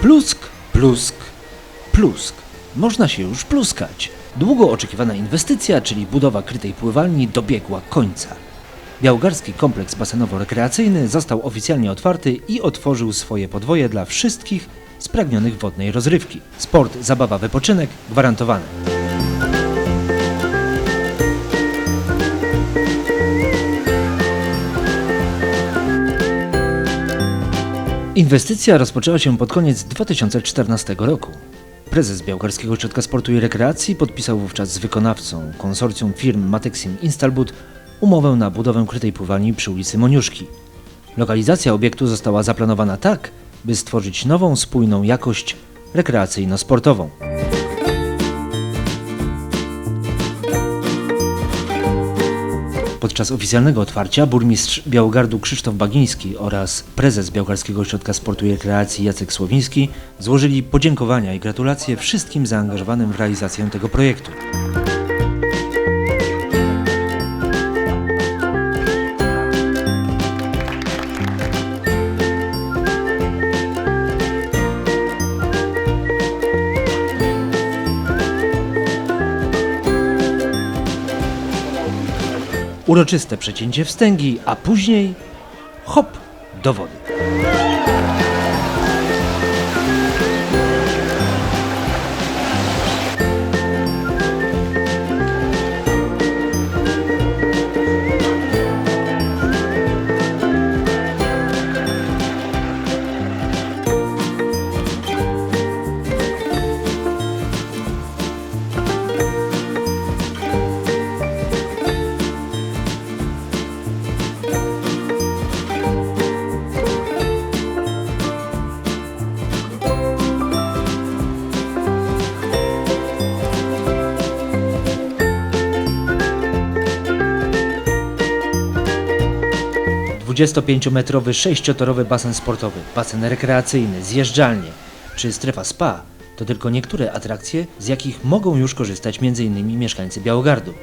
Plusk, plusk, plusk. Można się już pluskać. Długo oczekiwana inwestycja, czyli budowa krytej pływalni, dobiegła końca. Białogarski kompleks basenowo-rekreacyjny został oficjalnie otwarty i otworzył swoje podwoje dla wszystkich spragnionych wodnej rozrywki. Sport, zabawa, wypoczynek gwarantowane. Inwestycja rozpoczęła się pod koniec 2014 roku. Prezes Białgarskiego Ośrodka Sportu i Rekreacji podpisał wówczas z wykonawcą, konsorcjum firm Matexim Instalbud, umowę na budowę krytej pływalni przy ulicy Moniuszki. Lokalizacja obiektu została zaplanowana tak, by stworzyć nową, spójną jakość rekreacyjno-sportową. Podczas oficjalnego otwarcia burmistrz Białogardu Krzysztof Bagiński oraz prezes Białogarskiego Ośrodka Sportu i Rekreacji Jacek Słowiński złożyli podziękowania i gratulacje wszystkim zaangażowanym w realizację tego projektu. Uroczyste przecięcie wstęgi, a później hop do wody. Dwudziestopięciometrowy sześciotorowy basen sportowy, basen rekreacyjny, zjeżdżalnie czy strefa spa to tylko niektóre atrakcje, z jakich mogą już korzystać m.in. mieszkańcy Białogardu.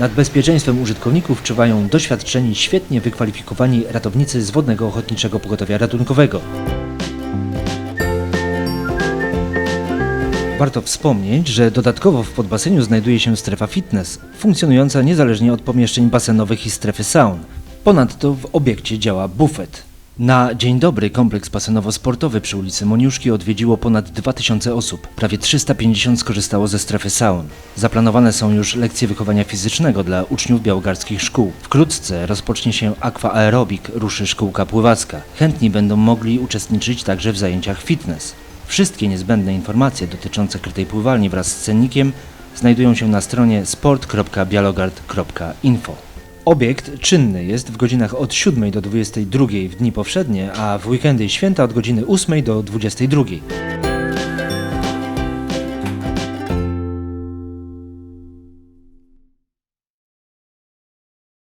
Nad bezpieczeństwem użytkowników czuwają doświadczeni, świetnie wykwalifikowani ratownicy z Wodnego Ochotniczego Pogotowia Ratunkowego. Warto wspomnieć, że dodatkowo w podbaseniu znajduje się strefa fitness, funkcjonująca niezależnie od pomieszczeń basenowych i strefy saun. Ponadto w obiekcie działa bufet. Na dzień dobry kompleks basenowo-sportowy przy ulicy Moniuszki odwiedziło ponad 2000 osób. Prawie 350 skorzystało ze strefy saun. Zaplanowane są już lekcje wychowania fizycznego dla uczniów białogarskich szkół. Wkrótce rozpocznie się aqua aerobik, ruszy szkółka pływacka. Chętni będą mogli uczestniczyć także w zajęciach fitness. Wszystkie niezbędne informacje dotyczące krytej pływalni wraz z cennikiem znajdują się na stronie sport.bialogard.info. Obiekt czynny jest w godzinach od 7 do 22 w dni powszednie, a w weekendy i święta od godziny 8 do 22.